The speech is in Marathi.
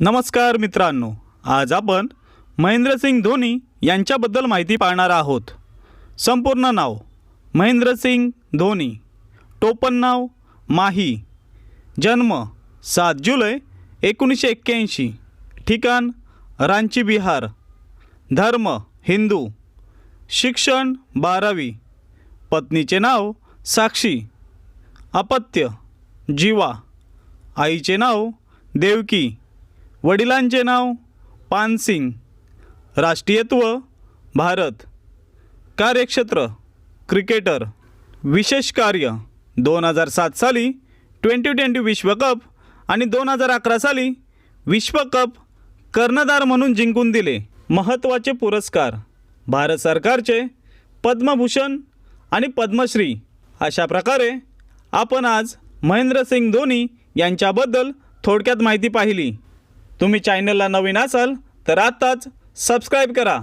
नमस्कार मित्रांनो आज आपण महेंद्रसिंग धोनी यांच्याबद्दल माहिती पाहणार आहोत. संपूर्ण नाव महेंद्रसिंग धोनी. टोपण नाव माही. जन्म सात जुलै एकोणीसशे एक्क्याऐंशी. ठिकाण रांची बिहार. धर्म हिंदू. शिक्षण बारावी. पत्नीचे नाव साक्षी. अपत्य जीवा. आईचे नाव देवकी. वडिलांचे नाव पानसिंग. राष्ट्रीयत्व भारत. कार्यक्षेत्र क्रिकेटर. विशेष कार्य दोन हजार सात साली ट्वेंटी ट्वेंटी विश्वकप आणि दोन हजार अकरा साली विश्वकप कर्णधार म्हणून जिंकून दिले महत्त्वाचे पुरस्कार. भारत सरकारचे पद्मभूषण आणि पद्मश्री. अशा प्रकारे आपण आज महेंद्रसिंग धोनी यांच्याबद्दल थोडक्यात माहिती पाहिली. तुम्ही चॅनलला नवीन असाल तर आत्ताच सबस्क्राईब करा.